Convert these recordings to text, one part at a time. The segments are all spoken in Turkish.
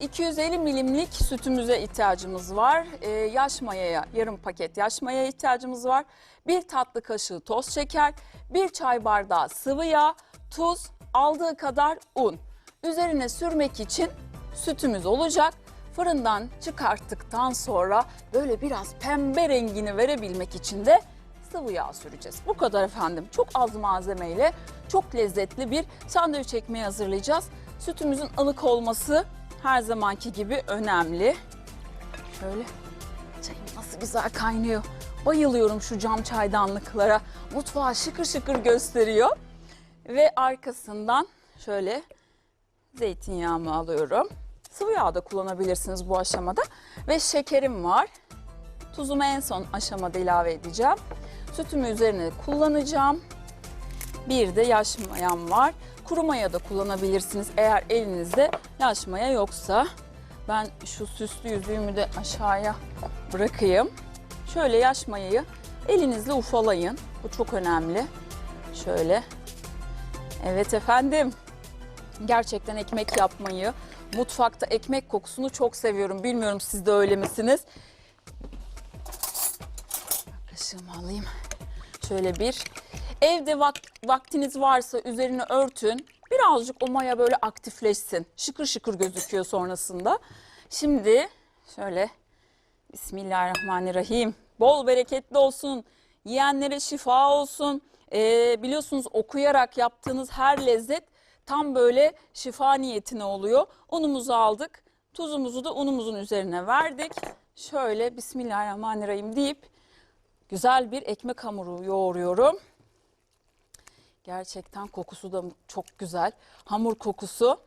250 milimlik sütümüze ihtiyacımız var. Ee, yaş mayaya, yarım paket yaş mayaya ihtiyacımız var. Bir tatlı kaşığı toz şeker, bir çay bardağı sıvı yağ, tuz, aldığı kadar un. Üzerine sürmek için sütümüz olacak. Fırından çıkarttıktan sonra böyle biraz pembe rengini verebilmek için de sıvı yağ süreceğiz. Bu kadar efendim. Çok az malzemeyle çok lezzetli bir sandviç ekmeği hazırlayacağız. Sütümüzün ılık olması her zamanki gibi önemli. Şöyle çayım nasıl güzel kaynıyor. Bayılıyorum şu cam çaydanlıklara. Mutfağı şıkır şıkır gösteriyor. Ve arkasından şöyle zeytinyağımı alıyorum. Sıvı yağ da kullanabilirsiniz bu aşamada. Ve şekerim var. Tuzumu en son aşamada ilave edeceğim. Sütümü üzerine kullanacağım. Bir de yaş mayam var. Kuru maya da kullanabilirsiniz eğer elinizde yaş maya yoksa. Ben şu süslü yüzüğümü de aşağıya bırakayım. Şöyle yaş mayayı elinizle ufalayın. Bu çok önemli. Şöyle. Evet efendim. Gerçekten ekmek yapmayı, mutfakta ekmek kokusunu çok seviyorum. Bilmiyorum siz de öyle misiniz? Kaşığımı alayım. Şöyle bir. Evde vak- vaktiniz varsa üzerine örtün. Birazcık o maya böyle aktifleşsin. Şıkır şıkır gözüküyor sonrasında. Şimdi şöyle Bismillahirrahmanirrahim. Bol bereketli olsun. Yiyenlere şifa olsun. Ee, biliyorsunuz okuyarak yaptığınız her lezzet tam böyle şifa niyetine oluyor. Unumuzu aldık. Tuzumuzu da unumuzun üzerine verdik. Şöyle Bismillahirrahmanirrahim deyip güzel bir ekmek hamuru yoğuruyorum. Gerçekten kokusu da çok güzel. Hamur kokusu.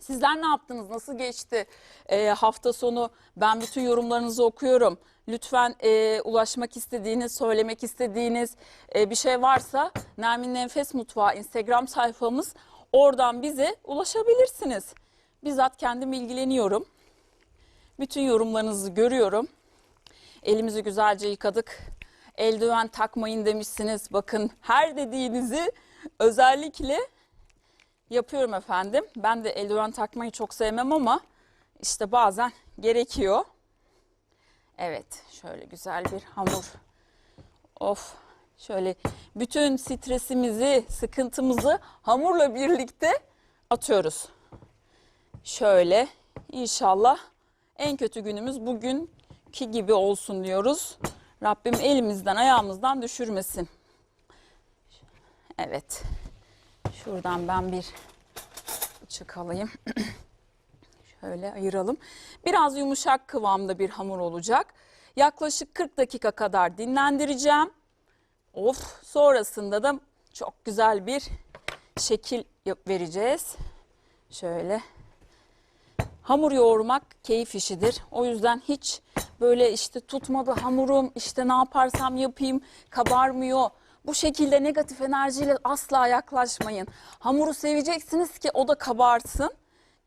Sizler ne yaptınız? Nasıl geçti Ee, hafta sonu? Ben bütün yorumlarınızı okuyorum. Lütfen e, ulaşmak istediğiniz, söylemek istediğiniz e, bir şey varsa Nermin Nefes Mutfağı Instagram sayfamız. Oradan bize ulaşabilirsiniz. Bizzat kendim ilgileniyorum. Bütün yorumlarınızı görüyorum. Elimizi güzelce yıkadık. Eldiven takmayın demişsiniz. Bakın her dediğinizi özellikle yapıyorum efendim. Ben de eldiven takmayı çok sevmem ama işte bazen gerekiyor. Evet şöyle güzel bir hamur. Of şöyle bütün stresimizi, sıkıntımızı hamurla birlikte atıyoruz. Şöyle inşallah en kötü günümüz bugünkü gibi olsun diyoruz. Rabbim elimizden ayağımızdan düşürmesin. Evet. Şuradan ben bir bıçak alayım. Şöyle ayıralım. Biraz yumuşak kıvamda bir hamur olacak. Yaklaşık 40 dakika kadar dinlendireceğim. Of sonrasında da çok güzel bir şekil vereceğiz. Şöyle. Hamur yoğurmak keyif işidir. O yüzden hiç böyle işte tutmadı hamurum işte ne yaparsam yapayım kabarmıyor. Bu şekilde negatif enerjiyle asla yaklaşmayın. Hamuru seveceksiniz ki o da kabarsın.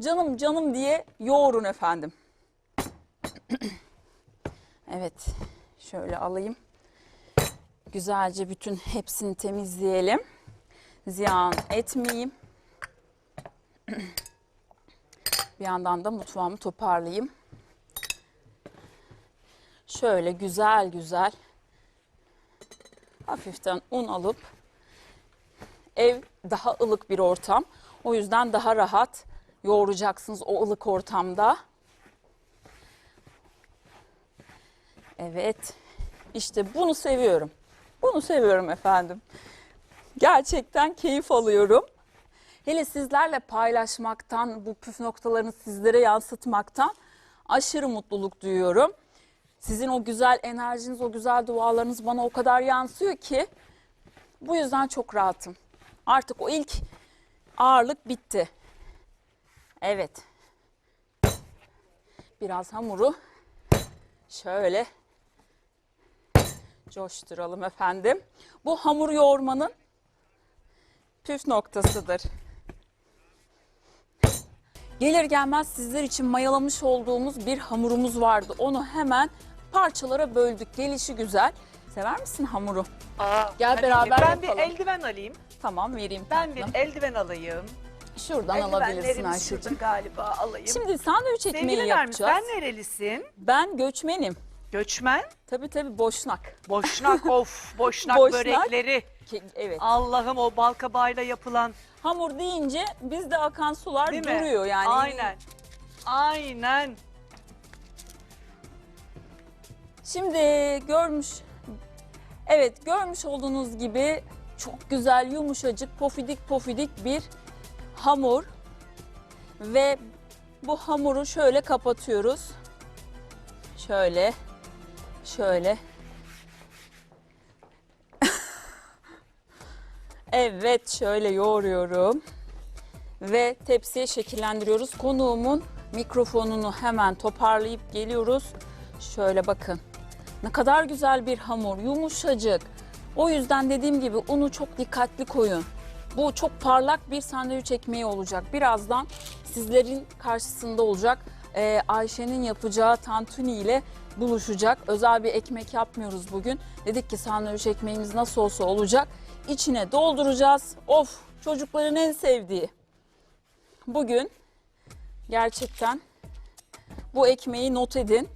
Canım canım diye yoğurun efendim. evet şöyle alayım. Güzelce bütün hepsini temizleyelim. Ziyan etmeyeyim. Bir yandan da mutfağımı toparlayayım. Şöyle güzel güzel hafiften un alıp ev daha ılık bir ortam. O yüzden daha rahat yoğuracaksınız o ılık ortamda. Evet. İşte bunu seviyorum. Bunu seviyorum efendim. Gerçekten keyif alıyorum. Hele sizlerle paylaşmaktan, bu püf noktalarını sizlere yansıtmaktan aşırı mutluluk duyuyorum. Sizin o güzel enerjiniz, o güzel dualarınız bana o kadar yansıyor ki bu yüzden çok rahatım. Artık o ilk ağırlık bitti. Evet. Biraz hamuru şöyle coşturalım efendim. Bu hamur yoğurmanın püf noktasıdır. Gelir gelmez sizler için mayalamış olduğumuz bir hamurumuz vardı. Onu hemen parçalara böldük. Gelişi güzel. Sever misin hamuru? Aa, Gel ki. beraber Ben bir yapalım. eldiven alayım. Tamam vereyim Ben bir tatlım. eldiven alayım. Şuradan alabilirsin Ayşe'cim. galiba alayım. Şimdi sandviç ekmeği Sevgili yapacağız. sen nerelisin? Ben göçmenim. Göçmen. Tabii tabii boşnak. Boşnak of boşnak, Boşnak. börekleri. Ke- Evet. Allah'ım o balkabağıyla yapılan Hamur deyince bizde akan sular değil mi? duruyor yani. Aynen. Aynen. Şimdi görmüş, evet görmüş olduğunuz gibi çok güzel yumuşacık pofidik pofidik bir hamur. Ve bu hamuru şöyle kapatıyoruz. Şöyle, şöyle. Evet şöyle yoğuruyorum. Ve tepsiye şekillendiriyoruz. Konuğumun mikrofonunu hemen toparlayıp geliyoruz. Şöyle bakın. Ne kadar güzel bir hamur, yumuşacık. O yüzden dediğim gibi unu çok dikkatli koyun. Bu çok parlak bir sandviç ekmeği olacak. Birazdan sizlerin karşısında olacak. Ee, Ayşe'nin yapacağı tantuni ile buluşacak. Özel bir ekmek yapmıyoruz bugün. Dedik ki sandviç ekmeğimiz nasıl olsa olacak. İçine dolduracağız. Of çocukların en sevdiği. Bugün gerçekten bu ekmeği not edin.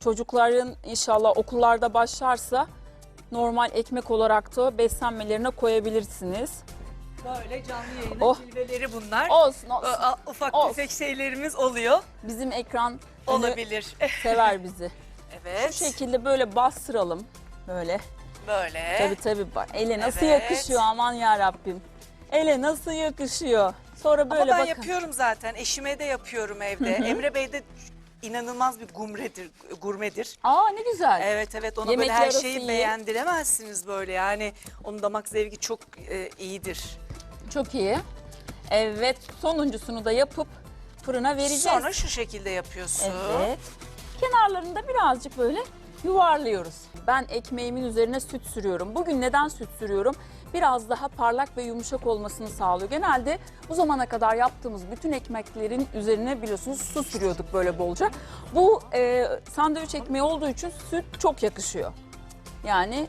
Çocukların inşallah okullarda başlarsa normal ekmek olarak da beslenmelerine koyabilirsiniz. Böyle canlı yayının Oh. cilveleri bunlar. Olsun olsun. Ufak Olsun. tefek şeylerimiz oluyor. Bizim ekran önü Olabilir. sever bizi. evet. Bu şekilde böyle bastıralım. Böyle. Böyle. Tabii tabii bak. Ele nasıl Evet. yakışıyor aman ya Rabbim. Ele nasıl yakışıyor. Sonra böyle Ama ben bakın. yapıyorum zaten. Eşime de yapıyorum evde. Emre Bey de inanılmaz bir gurmedir, gurmedir. Aa ne güzel. Evet evet ona Yemekler böyle her şeyi iyi. beğendiremezsiniz böyle yani. Onun damak zevki çok e, iyidir. Çok iyi. Evet sonuncusunu da yapıp fırına vereceğiz. Sonra şu şekilde yapıyorsun. Evet. Kenarlarında birazcık böyle yuvarlıyoruz. Ben ekmeğimin üzerine süt sürüyorum. Bugün neden süt sürüyorum? Biraz daha parlak ve yumuşak olmasını sağlıyor. Genelde bu zamana kadar yaptığımız bütün ekmeklerin üzerine biliyorsunuz su sürüyorduk böyle bolca. Bu e, sandviç ekmeği olduğu için süt çok yakışıyor. Yani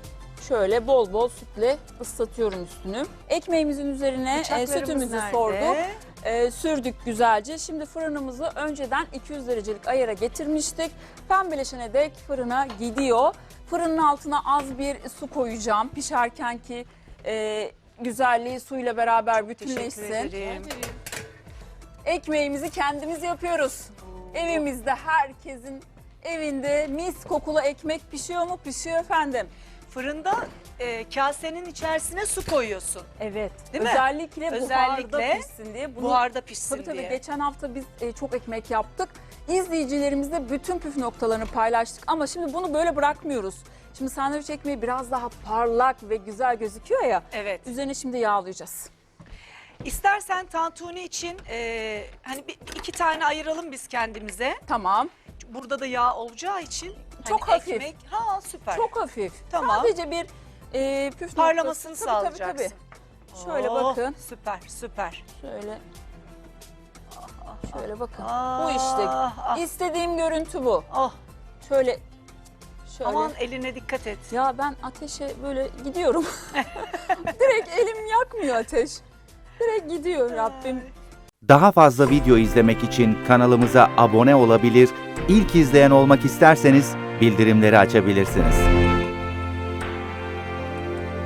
şöyle bol bol sütle ıslatıyorum üstünü. Ekmeğimizin üzerine e, Bıçaklarımız sütümüzü nerede? sorduk. E, sürdük güzelce. Şimdi fırınımızı önceden 200 derecelik ayara getirmiştik. Pembeleşene dek fırına gidiyor. Fırının altına az bir su koyacağım. Pişerken ki e, güzelliği suyla beraber bütünleşsin. Ekmeğimizi kendimiz yapıyoruz. Evimizde herkesin evinde mis kokulu ekmek pişiyor mu? Pişiyor efendim. Fırında e, kasenin içerisine su koyuyorsun. Evet. Değil mi? Özellikle, Özellikle buharda pişsin diye. Bunu Buharda pişsin Tabii tabii diye. geçen hafta biz e, çok ekmek yaptık. İzleyicilerimizle bütün püf noktalarını paylaştık ama şimdi bunu böyle bırakmıyoruz. Şimdi sandviç ekmeği biraz daha parlak ve güzel gözüküyor ya. Evet. Üzerine şimdi yağlayacağız. İstersen tantuni için e, hani bir, iki tane ayıralım biz kendimize. Tamam. Burada da yağ olacağı için Çok hani hafif. Ekmek, ha süper. Çok hafif. Tamam. Sadece bir e, püf parlamasını noktası. Tabii, tabii, sağlayacaksın. tabii. Şöyle Oh, bakın. Süper süper. Şöyle. Şöyle bakın. Ah, bu işte. ah. İstediğim görüntü bu. Oh, Şöyle. Şöyle. aman eline dikkat et. Ya ben ateşe böyle gidiyorum. Direkt elim yakmıyor ateş. Direkt gidiyor Rabbim. Daha fazla video izlemek için kanalımıza abone olabilir, ilk izleyen olmak isterseniz bildirimleri açabilirsiniz.